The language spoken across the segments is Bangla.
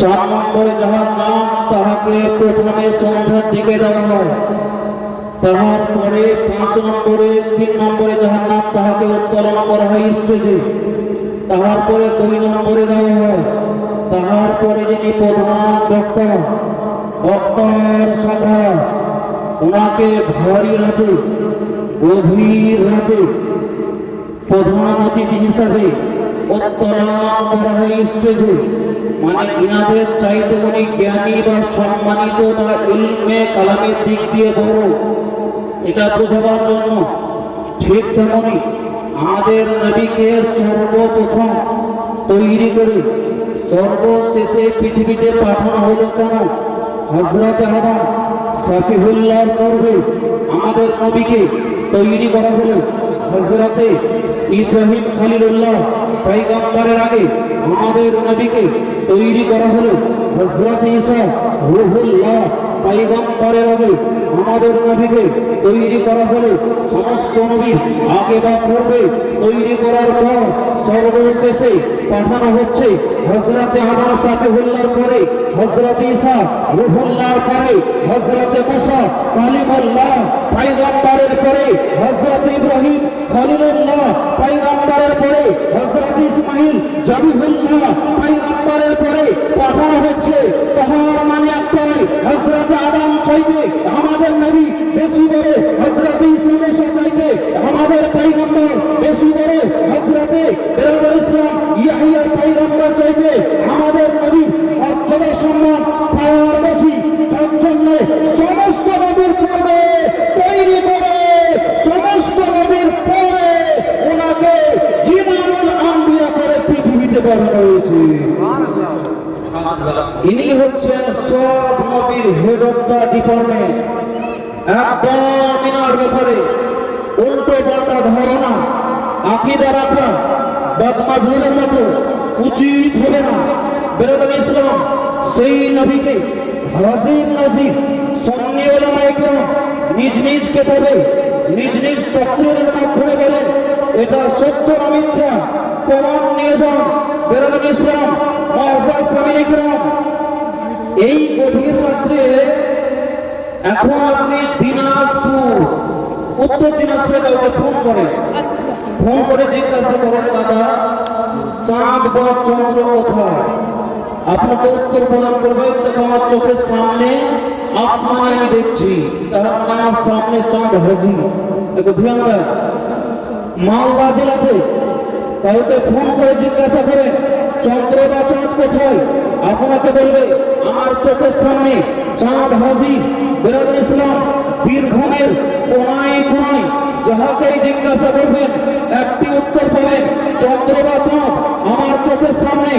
চার নম্বরে যাহার নাম তাহাকে প্রথমে সন্ধ্যার দিকে দেওয়া হয়, তাহার পরে পাঁচ নম্বরে, তিন নম্বরে যাহার নাম তাহাকে উত্তোলন করা হয় স্টেজে তাহার পরে দুই নম্বরে দেওয়া হয়। তাহার পরে যিনি প্রধান বক্তা, বক্তার সভা, ওনাকে ভারী রাতে, গভীর রাতে প্রধান অতিথি হিসাবে উত্তোলন করা হয় স্টেজে মানে ইনাদের জ্ঞানী বা সম্মানিত বা দিক দিয়ে বড়। এটা বোঝাবার জন্য ঠিক তেমনি আমাদের নবীকে সর্বপ্রথম তৈরি করে সর্বশেষে পৃথিবীতে পাঠানো হলো কেন? হজরত আদম সাফিহুল্লাহ করবে আমাদের নবীকে তৈরি করা হলো হজরতে ইব্রাহিম খালিলুল্লাহ পয়গম্বরের আগে আমাদের নবীকে তৈরি করা হলো হজরত ঈসা রুহুল্লাহ। পয়গম্বরের আগে আমাদের নবীকে তৈরি করা হলো। সমস্ত নবী আগে বা পূর্বে তৈরি করার পর সর্বশেষে পাঠানো হচ্ছে। হজরতে আদম সাফিহুল্লাহর পরে হজরত ঈসা রুহুল্লাহর পরে হজরতে মুসা কালিমুল্লাহ পয়গম্বরের পরে হজরত ইব্রাহিম খলিলুল্লাহ পয়গম্বরের পরে হজরত ইসমাইল জবিহুল্লাহ হচ্ছেন সব নবীর দ্য ডিপার্টমেন্ট। একদম ইনার ব্যাপারে উল্টো পাল্টা ধারণা। আকিদা রাখা বদমাঝের মতো, উচিত হবে না। বেরোবেন ইসলাম, সেই নবীকে হাজির নাজির সন্নি ওলামায়ে নিজ নিজ কেতাবে, নিজ নিজ তকরিরের মাধ্যমে বলেন, এটা সত্য না মিথ্যা? প্রমাণ নিয়ে যান। বেরোবেন ইসলাম এখন আপনি দিনাজপুর, উত্তর দিনাজপুরে কাউকে ফোন করে। ফোন করে জিজ্ঞাসা করেন, দাদা, চাঁদ বা চন্দ্র কোথায়? আপনাকে উত্তর প্রদান করবে দেখো আমার চোখের সামনে, আসমানে আমি দেখছি। তার মানে আমার সামনে চাঁদ হাজি। দেখো, ধ্যান মালদা জেলাতে কাউকে ফোন করে জিজ্ঞাসা করে, চন্দ্র বা চাঁদ কোথায়? আপনাকে বলবে, আমার চোখের সামনে চাঁদ হাজির বেরাদুল ইসলাম বীরভূমের কোনায় কোনায় যাহাকেই জিজ্ঞাসা করবেন, একটি উত্তর পাবেন চন্দ্রবাচন আমার চোখের সামনে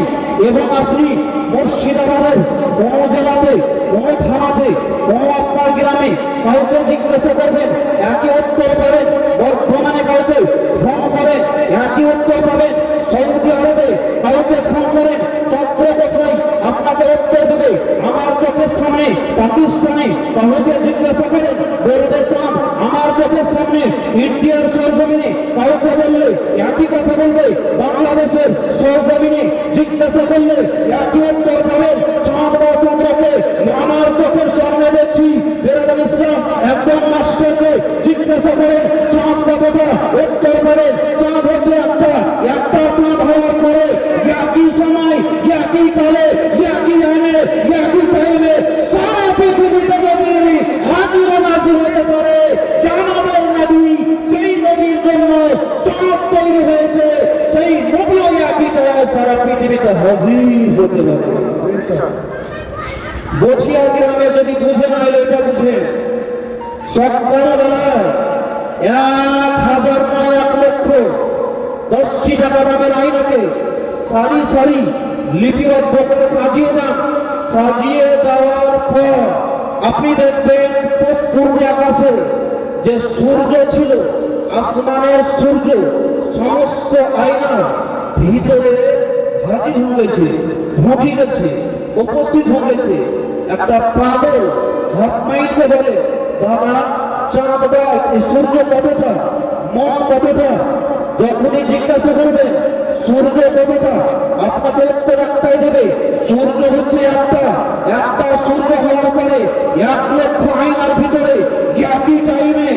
এবং আপনি মুর্শিদাবাদের কোনো জেলাতে, কোনো থানাতে, কোনো আপনার গ্রামে কাউকে জিজ্ঞাসা করবেন একই উত্তর পাবেন বর্ধমানে কাউকে ফোন করেন একই উত্তর পাবেন সৌদি আরবে কাউকে ফোন করেন চক্র কোথায় আপনাকে উত্তর দেবে আমার চোখের সামনে পাকিস্তানে কাউকে জিজ্ঞাসা করেন বলবে চাঁদ আমার চোখের সামনে ইন্ডিয়ার সরজমিনে কাউকে বললে একই কথা বলবে? বাংলাদেশের সরজমিনে জিজ্ঞাসা করলে একই উত্তর পাবেন চাঁদ চন্দ্রকে। আমার চোখের সামনে দেখছি বেরাদান ইসলাম একজন মাস্টারকে জিজ্ঞাসা করেন, চাঁদ বা বাবা উত্তর করেন চাঁদ হচ্ছে একটা একটা চাঁদ হওয়ার পরে একই সময়, একই কালে একই আনে একই টাইমে সারা পৃথিবীতে যদি হাজির ও নাজির হতে পারে জানাবেন নবী যেই নবীর জন্য চাঁদ তৈরি হয়েছে সেই নবীও একই টাইমে সারা পৃথিবীতে হাজির হতে পারে বঠিয়া গ্রামে যদি বুঝে না এলে এটা বুঝে। সকালবেলায় এক হাজার এক লক্ষ। দশটি টাকা দামের আইনাকে সারি সারি লিপিবদ্ধ করে সাজিয়ে দেন সাজিয়ে দেওয়ার পর আপনি দেখবেন পূর্ব আকাশে যে সূর্য ছিল, আসমানের সূর্য, সমস্ত আয়না ভিতরে হাজির হয়ে গেছে ঘটি গেছে। উপস্থিত হয়েছে একটা পাগল হাত মাইতে বলে দাদা চাঁদ এই সূর্য কতটা মন কতটা যখনই জিজ্ঞাসা করবে, সূর্য কতটা আপনাকে উত্তর একটাই দেবে সূর্য হচ্ছে একটা একটা সূর্য হওয়ার পরে এক লক্ষ আইনার ভিতরে একই টাইমে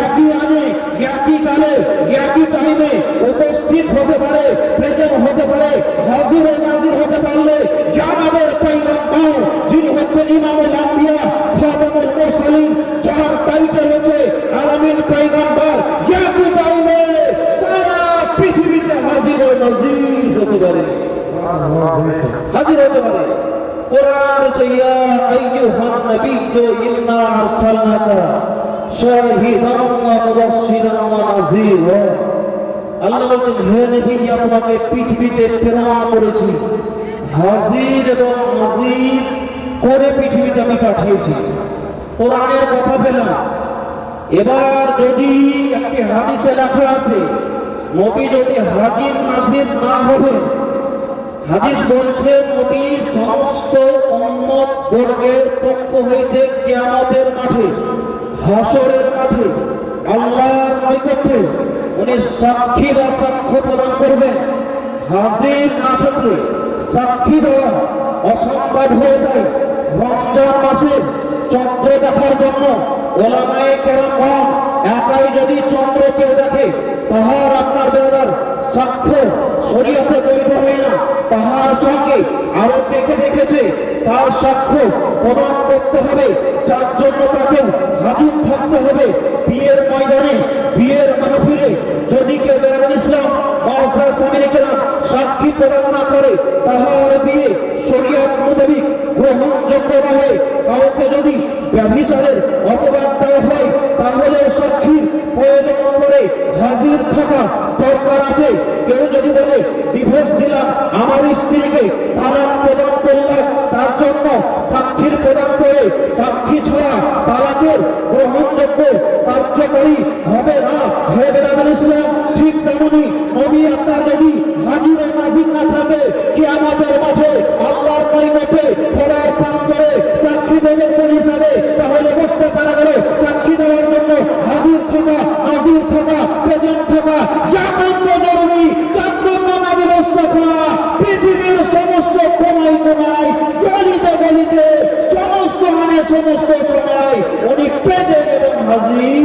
একই আনে একই কালে একই টাইমে উপস্থিত হতে পারে প্রেজেন্ট হতে পারে হাজির ও নাজির হতে পারলে আমাদের পৈগম্বর যিনি হচ্ছেন ইমামুল আম্বিয়া খাতামুল মুরসালিন যার টাইটেল হচ্ছে আলামিন পৈগম্বর একই টাইমে সারা পৃথিবীতে হাজির ও নাজির হতে পারে হাজির হতে পারে কোরআন হচ্ছে আইয়ুহান নাবিয়্যু ইন্না আরসালনাকা। শাহিদান ওয়া মুবাশশিরান ওয়া নাযীরা। আল্লাহ বলছেন, হে নবী আপনাকে পৃথিবীতে প্রেরণ করেছি। হাজির এবং নাজির করে পৃথিবীতে আমি পাঠিয়েছি। কোরআনের কথা পেলাম। এবার যদি একটি হাদিসে লেখা আছে, নবী যদি হাজির নাজির না হবে হাদিস বলছে, নবী সমস্ত উম্মত বর্গের পক্ষ হইতে কিয়ামতের মাঠে হাসরের মাঠে আল্লাহর নৈকট্যে উনি সাক্ষী বা সাক্ষ্য প্রদান করবেন। হাজির না থাকলে সাক্ষী দেওয়া অসম্ভব হয়ে যায়। রমজান মাসে চন্দ্র দেখার জন্য ওলামায়ে কেরাম একাই যদি চন্দ্র কেউ দেখে তাহার আপনার বেড়ার সাক্ষ্য শরীয়তে বৈধ হয় সঙ্গে আরও দেখে দেখেছে, তার সাক্ষ্য প্রদান করতে হবে। যার জন্য তাকে হাজির থাকতে হবে। বিয়ের ময়দানে, বিয়ের মাহফিলে যদি কেউ বেড়ান ইসলাম সাক্ষী প্রদান না করে, তাহার বিয়ে শরীয়ত মোতাবিক গ্রহণযোগ্য নহে। কাউকে যদি ব্যভিচারের অপবাদ দেওয়া হয় তাহলে সাক্ষীর প্রয়োজন করে হাজির থাকা দরকার আছে কেউ যদি বলে ডিভোর্স দিলাম আমার স্ত্রীকে তালাক প্রদান করলাম তার জন্য সাক্ষীর প্রদান করে সাক্ষী ছাড়া তালাকের গ্রহণযোগ্য কার্যকরী হবে না। ঠিক তেমনি নবী আপনার যদি হাজিরে নাজির না থাকে কি আমাদের মাঝে আল্লাহর নৈকটে খোলার পান করে সাক্ষী দেবেন কোন হিসাবে তাহলে বুঝতে পারা গেল সাক্ষী দেওয়ার জন্য হাজির থাকা নাজির থাকা প্রেজেন্ট থাকা একান্ত জরুরি যার জন্য নবী মুস্তাফা পৃথিবীর সমস্ত কোনায় কোনায় গলিতে গলিতে সমস্ত মানে সমস্ত সময় উনি প্রেজেন্ট এবং হাজির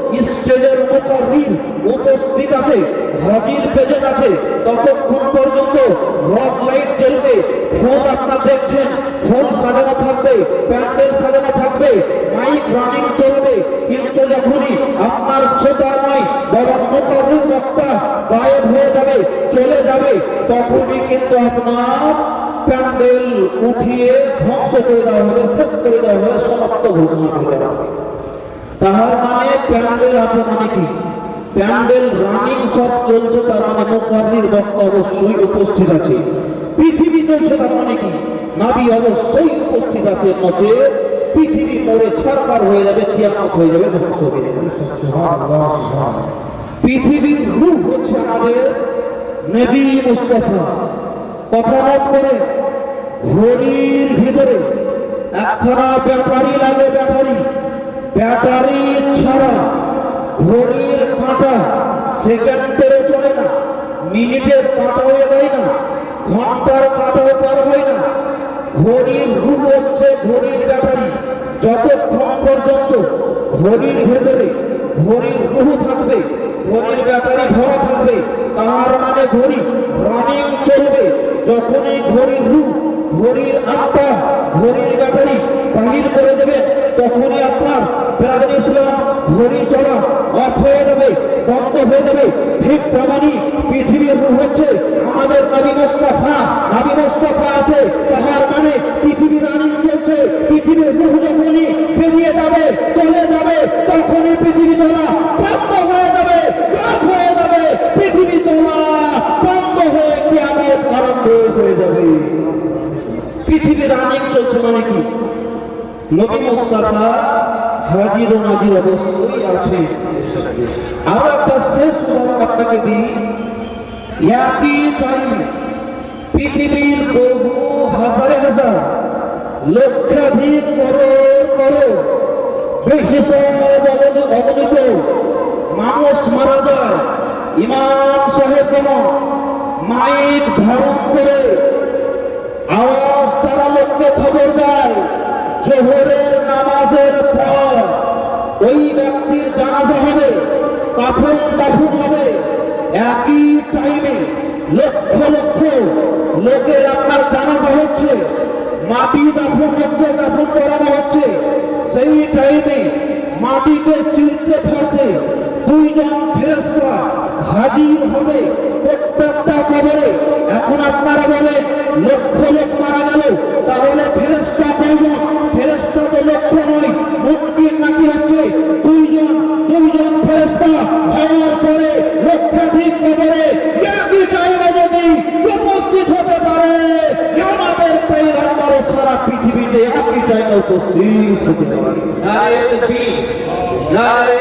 স্টেজের মুখারির উপস্থিত আছে, হাজির প্রেজেন্ট আছে। ততক্ষণ পর্যন্ত রক লাইট জ্বলবে ফুল আপনার দেখছেন ফুল সাজানো থাকবে, প্যান্ডেল সাজানো থাকবে, মাইক রানিং চলবে। কিন্তু যখনই আপনার শ্রোতা নয়, বরং মুখারির বক্তা গায়েব হয়ে যাবে, চলে যাবে, তখনই কিন্তু আপনার প্যান্ডেল উঠিয়ে ধ্বংস করে দেওয়া হবে, শেষ করে দেওয়া হবে, সমাপ্ত ঘোষণা করে দেওয়া হবে। তাহার মানে প্যান্ডেল আছে মানে কি? প্যান্ডেল রানিং সব চলছে, তার মানে মুখার্নির বক্তা অবশ্যই উপস্থিত আছে। পৃথিবী চলছে, তার মানে কি? নাবি অবশ্যই উপস্থিত আছে নচে পৃথিবী মরে ছাড়কার হয়ে যাবে, কিয়ামত হয়ে যাবে, ধ্বংস হয়ে যাবে। পৃথিবীর রূপ হচ্ছে আমাদের নবী মুস্তাফা। কথা মত করে, ঘড়ির ভিতরে একখানা ব্যাটারি লাগে ব্যাটারি ব্যাটারি ছাড়া ঘড়ির কাঁটা সেকেন্ডের চলে না, মিনিটের কাঁটাও এগায় না, ঘণ্টার কাঁটাও পার হয় না। ঘড়ির রূপ হচ্ছে ঘড়ির ব্যাটারি। যতক্ষণ পর্যন্ত ঘড়ির ভেতরে ঘড়ির রুহ থাকবে, ঘড়ির ব্যাটারি ভরা থাকবে, তার মানে ঘড়ি রানিং চলবে। যখনই ঘড়ির রূপ ঘড়ির আত্মা ঘড়ির ব্যাটারি বাহির করে দেবে, তখনই আপনার বেড়াদের ইসলাম ঘড়ি চলা অফ হয়ে যাবে, বন্ধ হয়ে যাবে। ঠিক তেমনই পৃথিবীর রূপ হচ্ছে আমাদের নবী মোস্তফা নবী মোস্তফা আছে, তাহার মানে পৃথিবী রানিং চলছে পৃথিবীর রূপ যখনই বেরিয়ে যাবে চলে যাবে তখনই পৃথিবী চলা বন্ধ হয়ে যাবে রাত হয়ে যাবে পৃথিবী চলা বন্ধ হয়ে কিয়ামত আরম্ভ হয়ে যাবে পৃথিবী রানিং চলছে মানে কি নবী মুস্তাফা হাজির ও নাজির অবশ্যই আছে। আরও একটা শেষ উদাহরণ আপনাকে দিই। একই টাইমে পৃথিবীর বহু হাজারে লক্ষাধিক করোড় করোড় মানুষ মারা যায়, ইমাম সাহেব মাইক ধারণ করে আওয়াজ তারা লোককে খবর দেয় জোহরের নামাজের পর ওই ব্যক্তির জানাজা হবে কাফন দাফন হবে একই টাইমে লক্ষ লক্ষ লোকের আপনার জানাজা হচ্ছে। মাটি দাফন হচ্ছে দাফন করানো হচ্ছে সেই টাইমে মাটিকে চিনতে পারতে দুইজন ফেরেস্তা হাজির হবে। প্রত্যেকটা কবরে এখন আপনারা বলে, লক্ষ লোক মারা গেল, তাহলে ফেরেস্তা কয়জন? ফেরেস্তা তো লক্ষ নয়, মুক্তির নাকি হচ্ছে দুইজন। দুইজন ফেরেস্তা হওয়ার পরে লক্ষাধিক কবরে একই যদি উপস্থিত হতে পারে আমাদের সারা পৃথিবীতে একই উপস্থিত হতে পারে। নারে নারে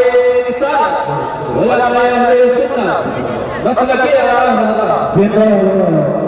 なすだけやな、みたいな。